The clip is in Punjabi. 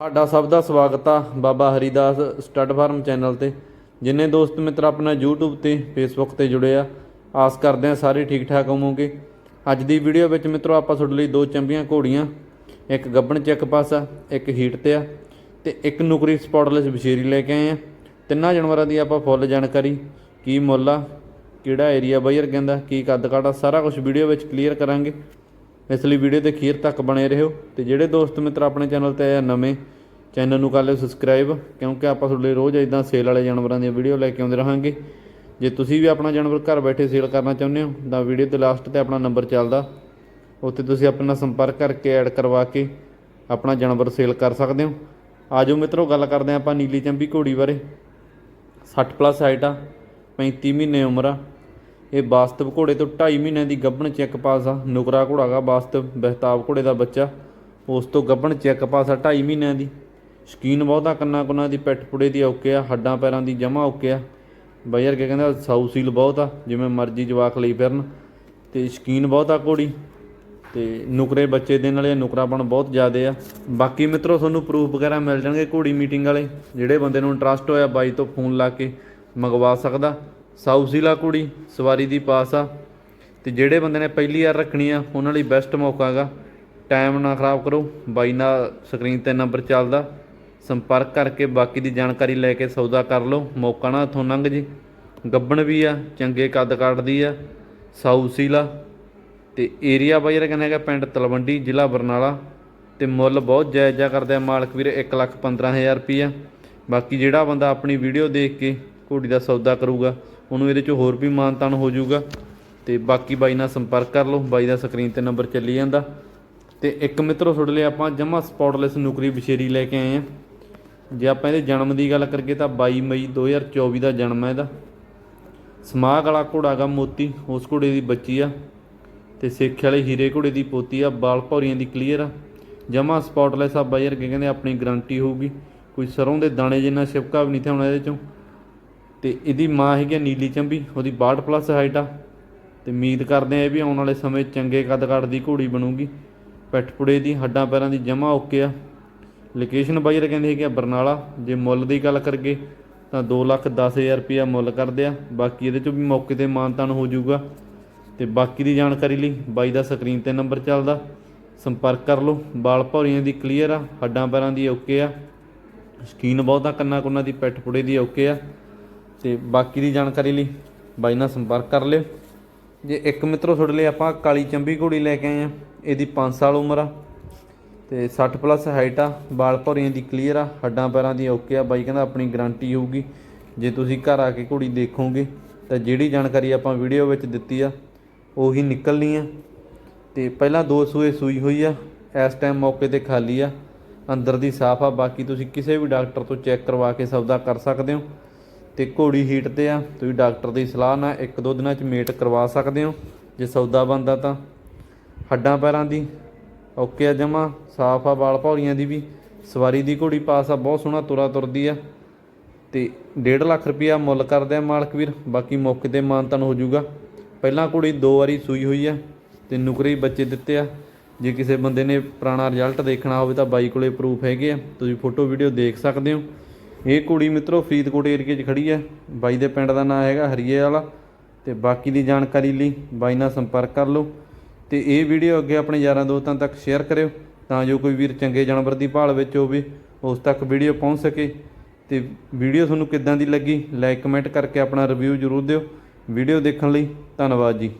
ਤੁਹਾਡਾ ਸਭ ਦਾ ਸਵਾਗਤ ਆ Baba Haridas stud farm channel ਤੇ। ਜਿੰਨੇ ਦੋਸਤ ਮਿੱਤਰ ਆਪਣਾ YouTube ਤੇ, Facebook ਤੇ ਜੁੜੇ ਆ, ਆਸ ਕਰਦੇ ਆ ਸਾਰੇ ਠੀਕ ਠਾਕ ਹੋਵੋਗੇ। ਅੱਜ ਦੀ ਵੀਡੀਓ ਵਿੱਚ ਮਿੱਤਰੋ ਆਪਾਂ ਤੁਹਾਡੇ ਲਈ ਦੋ ਚੰਬੀਆਂ ਘੋੜੀਆਂ, ਇੱਕ ਗੱਬਣ ਚ ਇੱਕ ਪਾਸਾ ਇੱਕ ਹੀਟ ਤੇ ਆ ਤੇ ਇੱਕ ਨੁਕਰੀ ਸਪੌਟਲੈਸ ਬਸ਼ੀਰੀ ਲੈ ਕੇ ਆਏ ਆ। ਤਿੰਨਾਂ ਜਾਨਵਰਾਂ ਦੀ ਆਪਾਂ ਫੁੱਲ ਜਾਣਕਾਰੀ, ਕੀ ਮੁੱਲ ਆ, ਕਿਹੜਾ ਏਰੀਆ ਬਾਈਰ ਕਹਿੰਦਾ, ਕੀ ਕੱਦ ਕਾਟਾ ਸਾਰਾ ਕੁਝ ਵੀਡੀਓ ਵਿੱਚ ਕਲੀਅਰ ਕਰਾਂਗੇ। ਇਸ ਲਈ ਵੀਡੀਓ ਦੇ ਅਖੀਰ ਤੱਕ ਬਣੇ ਰਹੋ ਤੇ ਜਿਹੜੇ ਦੋਸਤ ਮਿੱਤਰ ਆਪਣੇ ਚੈਨਲ ਤੇ ਆਏ ਆ ਨਵੇਂ, ਚੈਨਲ ਨੂੰ ਕਰ ਲਿਓ ਸਬਸਕ੍ਰਾਈਬ ਕਿਉਂਕਿ ਆਪਾਂ ਤੁਹਾਡੇ ਲਈ ਰੋਜ਼ ਇਦਾਂ ਸੇਲ ਵਾਲੇ ਜਾਨਵਰਾਂ ਦੀਆਂ ਵੀਡੀਓ ਲੈ ਕੇ ਆਉਂਦੇ ਰਹਾਂਗੇ। ਜੇ ਤੁਸੀਂ ਵੀ ਆਪਣਾ ਜਾਨਵਰ ਘਰ ਬੈਠੇ ਸੇਲ ਕਰਨਾ ਚਾਹੁੰਦੇ ਹੋ, ਤਾਂ ਵੀਡੀਓ ਦੇ ਲਾਸਟ ਤੇ ਆਪਣਾ ਨੰਬਰ ਚੱਲਦਾ। ਉੱਥੇ ਤੁਸੀਂ ਆਪਣਾ ਸੰਪਰਕ ਕਰਕੇ ਐਡ ਕਰਵਾ ਕੇ ਆਪਣਾ ਜਾਨਵਰ ਸੇਲ ਕਰ ਸਕਦੇ ਹੋ। ਆਜੋ ਮਿੱਤਰੋ, ਗੱਲ ਕਰਦੇ ਹਾਂ ਆਪਾਂ ਨੀਲੀ ਚੰਬੀ ਘੋੜੀ ਬਾਰੇ। 60 ਪਲੱਸ ਹਾਈਟ ਆ 35 ਮਹੀਨੇ ਉਮਰ ਆ। ਇਹ ਵਾਸਤਵ ਘੋੜੇ ਤੋਂ 2.5 ਮਹੀਨੇ ਦੀ ਗੱਭਣ ਚੈੱਕ ਪਾਸ ਆ ਨੁਕਰਾ ਘੋੜਾ ਗਾ ਵਾਸਤਵ ਬਹਿਤਾਬ ਘੋੜੇ ਦਾ ਬੱਚਾ। ਉਸ ਤੋਂ ਗੱਭਣ ਚੈੱਕ ਪਾਸ ਆ 2.5 ਮਹੀਨਿਆਂ ਦੀ। ਸ਼ਕੀਨ ਬਹੁਤਾ ਕੰਨਾ ਕੁੰਨਾ ਦੀ, ਪਿੱਠ ਪੁੜੇ ਦੀ ਔਕੇ ਆ ਹੱਡਾਂ ਪੈਰਾਂ ਦੀ ਜਮਾ ਔਕੇ ਆ ਬਾਈ ਯਾਰ ਕੀ ਕਹਿੰਦਾ ਸਾਊ ਸੀਲ ਬਹੁਤ ਆ ਜਿਵੇਂ ਮਰਜ਼ੀ ਜਵਾਕ ਲਈ ਫਿਰਨ। ਤੇ ਸ਼ਕੀਨ ਬਹੁਤ ਆ ਘੋੜੀ, ਤੇ ਨੁਕਰੇ ਬੱਚੇ ਦੇਣ ਵਾਲੇ ਨੁਕਰਾਪਣ ਬਹੁਤ ਜ਼ਿਆਦੇ ਆ। ਬਾਕੀ ਮਿੱਤਰੋ, ਤੁਹਾਨੂੰ ਪ੍ਰੂਫ ਵਗੈਰਾ ਮਿਲ ਜਾਣਗੇ ਘੋੜੀ ਮੀਟਿੰਗ ਵਾਲੇ, ਜਿਹੜੇ ਬੰਦੇ ਨੂੰ ਇੰਟਰਸਟ ਹੋਇਆ, ਬਾਈ ਤੋਂ ਫੋਨ ਲਾ ਕੇ ਮੰਗਵਾ ਸਕਦਾ। ਸਾਊਸੀਲਾ ਕੁੜੀ, ਸਵਾਰੀ ਦੀ ਪਾਸ ਆ। ਤੇ ਜਿਹੜੇ ਬੰਦੇ ਨੇ ਪਹਿਲੀ ਵਾਰ ਰੱਖਣੀ ਆ, ਉਹਨਾਂ ਲਈ ਬੈਸਟ ਮੌਕਾ ਹੈਗਾ। ਟਾਈਮ ਨਾ ਖਰਾਬ ਕਰੋ, ਬਾਈ ਨਾਲ ਸਕਰੀਨ ਤੇ ਨੰਬਰ ਚੱਲਦਾ। ਸੰਪਰਕ ਕਰਕੇ ਬਾਕੀ ਦੀ ਜਾਣਕਾਰੀ ਲੈ ਕੇ ਸੌਦਾ ਕਰ ਲਓ। ਮੌਕਾ ਨਾ ਹੱਥੋਂ ਲੰਘ ਜੇ। ਗੱਬਣ ਵੀ ਆ, ਚੰਗੇ ਕੱਦ ਕੱਟਦੀ ਆ। ਸਾਊਸੀਲਾ ਤੇ ਏਰੀਆ ਬਾਈ ਯਾਰ ਕਹਿੰਦਾ ਹੈਗਾ ਪਿੰਡ ਤਲਵੰਡੀ, ਜ਼ਿਲ੍ਹਾ ਬਰਨਾਲਾ। ਤੇ ਮੁੱਲ ਬਹੁਤ ਜਾਇਜ਼ ਜਾ ਕਰਦੇ ਆ ਮਾਲਕ ਵੀਰ 115000 ਰੁਪਈਆ। ਬਾਕੀ ਜਿਹੜਾ ਬੰਦਾ ਆਪਣੀ ਵੀਡੀਓ ਦੇਖ ਕੇ ਘੋੜੀ ਦਾ ਸੌਦਾ ਕਰੂਗਾ, ਉਹਨੂੰ ਇਹਦੇ 'ਚ ਹੋਰ ਵੀ ਮਾਨਤਾਨ ਹੋ ਜਾਊਗਾ। ਤੇ ਬਾਕੀ ਬਾਈ ਨਾਲ ਸੰਪਰਕ ਕਰ ਲਓ, ਬਾਈ ਦਾ ਸਕਰੀਨ ਤੇ ਨੰਬਰ ਚੱਲੀ ਜਾਂਦਾ। ਤੇ ਇੱਕ ਮਿੱਤਰੋ, ਤੁਹਾਡੇ ਲਈ ਆਪਾਂ ਜਮਾ ਸਪੌਟਲੈਸ ਨੁਕਰੀ ਬਸ਼ੇਰੀ ਲੈ ਕੇ ਆਏ ਆ ਜੇ ਆਪਾਂ ਇਹਦੇ ਜਨਮ ਦੀ ਗੱਲ ਕਰੀਏ ਤਾਂ 22 ਮਈ 2024 ਦਾ ਜਨਮ ਹੈ ਇਹਦਾ। ਸਮਾਗ ਵਾਲਾ ਘੋੜਾ ਗਾ ਮੋਤੀ, ਉਸ ਘੋੜੇ ਦੀ ਬੱਚੀ ਆ। ਤੇ ਸਿੱਖ ਵਾਲੇ ਹੀਰੇ ਘੋੜੇ ਦੀ ਪੋਤੀ ਆ, ਬਾਲ ਭੌਰੀਆਂ ਦੀ ਕਲੀਅਰ ਆ। ਜਮਾ ਸਪੌਟਲੈਸ ਆ ਬਾਈ ਵਰਗੇ ਕਹਿੰਦੇ ਆਪਣੀ ਗਾਰੰਟੀ ਹੋਊਗੀ। ਕੋਈ ਸਰੋਂ ਦੇ ਦਾਣੇ ਜਿੰਨਾ ਛਿਪਕਾ ਵੀ ਨਹੀਂ ਥਾਉਣਾ ਇਹਦੇ ਚੋਂ। ਤੇ ਇਹਦੀ ਮਾਂ ਹੈਗੀ ਆ ਨੀਲੀ ਚੰਬੀ, ਉਹਦੀ 62 ਪਲੱਸ ਹਾਈਟ ਆ। ਤੇ ਉਮੀਦ ਕਰਦੇ ਆ ਇਹ ਵੀ ਆਉਣ ਵਾਲੇ ਸਮੇਂ ਚੰਗੇ ਕੱਦ ਕੱਟ ਦੀ ਘੋੜੀ ਬਣੂਗੀ। ਪਿੱਠ ਪੁੜੇ ਦੀ, ਹੱਡਾਂ ਪੈਰਾਂ ਦੀ ਜਮਾ ਓਕੇ ਆ। ਲੋਕੇਸ਼ਨ ਬਾਈ ਕਹਿੰਦੇ ਹੈਗੇ ਆ ਬਰਨਾਲਾ। ਜੇ ਮੁੱਲ ਦੀ ਗੱਲ ਕਰਗੇ ਤਾਂ 2 ਲੱਖ 10000 ਰੁਪਇਆ ਮੁੱਲ ਕਰਦੇ ਆ। ਬਾਕੀ ਇਹਦੇ ਚੋਂ ਵੀ ਮੌਕੇ ਤੇ ਮਾਨਤਾਨ ਹੋ ਜਾਊਗਾ। ਤੇ ਬਾਕੀ ਦੀ ਜਾਣਕਾਰੀ ਲਈ ਬਾਈ ਦਾ ਸਕਰੀਨ ਤੇ ਨੰਬਰ ਚੱਲਦਾ। ਸੰਪਰਕ ਕਰ ਲਓ। ਬਾਲ ਭੌਰੀਆਂ ਦੀ ਕਲੀਅਰ ਆ, ਹੱਡਾਂ ਪੈਰਾਂ ਦੀ ਓਕੇ ਆ। ਸ਼ਕੀਨ ਬਹੁਤਾ ਕੰਨਾ ਕੁੰਨਾ ਦੀ, ਪਿੱਠ ਪੁੜੇ ਦੀ ਓਕੇ ਆ। ਤੇ ਬਾਕੀ ਦੀ ਜਾਣਕਾਰੀ ਲਈ ਬਾਈ ਨਾਲ ਸੰਪਰਕ ਕਰ ਲਿਓ। ਜੇ ਇੱਕ ਮਿੱਤਰੋ ਤੁਹਾਡੇ ਲਈ ਆਪਾਂ ਕਾਲੀ ਚੰਬੀ ਘੋੜੀ ਲੈ ਕੇ ਆਏ ਆ ਇਹਦੀ 5 ਸਾਲ ਉਮਰ ਆ ਤੇ 60 ਪਲੱਸ ਹਾਈਟ ਆ ਬਾਲ ਭੌਰੀਆਂ ਦੀ ਕਲੀਅਰ ਆ, ਹੱਡਾਂ ਪੈਰਾਂ ਦੀ ਓਕੇ ਆ, ਬਾਈ ਕਹਿੰਦਾ ਆਪਣੀ ਗਾਰੰਟੀ ਹੋਊਗੀ। ਜੇ ਤੁਸੀਂ ਘਰ ਆ ਕੇ ਘੋੜੀ ਦੇਖੋਗੇ, ਤਾਂ ਜਿਹੜੀ ਜਾਣਕਾਰੀ ਆਪਾਂ ਵੀਡੀਓ ਵਿੱਚ ਦਿੱਤੀ ਆ, ਉਹੀ ਨਿਕਲਣੀ ਆ। ਤੇ ਪਹਿਲਾਂ ਦੋ ਸੂਏ ਸੂਈ ਹੋਈ ਆ, ਇਸ ਟਾਈਮ ਮੌਕੇ ਤੇ ਖਾਲੀ ਆ, ਅੰਦਰ ਦੀ ਸਾਫ਼ ਆ, ਬਾਕੀ ਤੁਸੀਂ ਕਿਸੇ ਵੀ ਡਾਕਟਰ ਤੋਂ ਚੈੱਕ ਕਰਵਾ ਕੇ ਸੌਦਾ ਕਰ ਸਕਦੇ ਹੋ। ਤੇ ਘੋੜੀ ਹੀਟ ਤੇ ਆ। ਤੁਸੀਂ ਡਾਕਟਰ ਦੀ ਸਲਾਹ ਨਾਲ ਇੱਕ ਦੋ ਦਿਨਾਂ ਚ ਮੇਟ ਕਰਵਾ ਸਕਦੇ ਹੋ। ਜੇ ਸੌਦਾ ਬੰਦਾ ਤਾਂ। ਹੱਡਾਂ ਪੈਰਾਂ ਦੀ। ਓਕੇ ਆ ਜਮਾ। ਸਾਫ਼ ਆ ਵਾਲ ਭੌਰੀਆਂ ਦੀ ਵੀ। ਸਵਾਰੀ ਦੀ ਘੋੜੀ ਪਾਸ ਆ, ਬਹੁਤ ਸੋਹਣਾ ਤੁਰਾ ਤੁਰਦੀ ਆ। ਤੇ 1.5 ਲੱਖ ਰੁਪਇਆ ਮੁੱਲ ਕਰਦੇ ਆ ਮਾਲਕ ਵੀਰ। ਬਾਕੀ ਮੌਕੇ ਤੇ ਮਾਨਤਨ ਹੋ ਜਾਊਗਾ। ਪਹਿਲਾਂ ਘੋੜੀ ਦੋ ਵਾਰੀ ਸੂਈ ਹੋਈ ਆ ਤੇ ਨੁਕਰੇ ਬੱਚੇ ਦਿੱਤੇ ਆ। ਜੇ ਕਿਸੇ ਬੰਦੇ ਨੇ ਪੁਰਾਣਾ ਰਿਜ਼ਲਟ ਦੇਖਣਾ ਹੋਵੇ ਤਾਂ ਬਾਈ ਕੋਲੇ ਪ੍ਰੂਫ ਹੈਗੇ ਆ। ਤੁਸੀਂ ਫੋਟੋ ਵੀਡੀਓ ਦੇਖ ਸਕਦੇ ਹੋ। ਇਹ ਕੁੜੀ ਮਿੱਤਰੋ ਫਰੀਦਕੋਟ ਏਰੀਏ 'ਚ ਖੜੀ ਹੈ। ਬਾਈ ਦੇ ਪਿੰਡ ਦਾ ਨਾਮ ਹੈਗਾ ਹਰੀਏ ਵਾਲਾ ਤੇ ਬਾਕੀ ਦੀ ਜਾਣਕਾਰੀ ਲਈ ਬਾਈ ਨਾਲ ਸੰਪਰਕ ਕਰ ਲਓ ਤੇ ਇਹ ਵੀਡੀਓ ਅੱਗੇ ਆਪਣੇ ਯਾਰਾਂ ਦੋਸਤਾਂ ਤੱਕ ਸ਼ੇਅਰ ਕਰਿਓ ਤਾਂ ਜੋ ਕੋਈ ਵੀਰ ਚੰਗੇ ਜਾਨਵਰ ਦੀ ਭਾਲ ਵਿੱਚ ਹੋਵੇ, ਉਸ ਤੱਕ ਵੀਡੀਓ ਪਹੁੰਚ ਸਕੇ। ਤੇ ਵੀਡੀਓ ਤੁਹਾਨੂੰ ਕਿੱਦਾਂ ਦੀ ਲੱਗੀ ਲਾਈਕ ਕਮੈਂਟ ਕਰਕੇ ਆਪਣਾ ਰਿਵਿਊ ਜ਼ਰੂਰ ਦਿਓ। ਵੀਡੀਓ ਦੇਖਣ ਲਈ ਧੰਨਵਾਦ ਜੀ।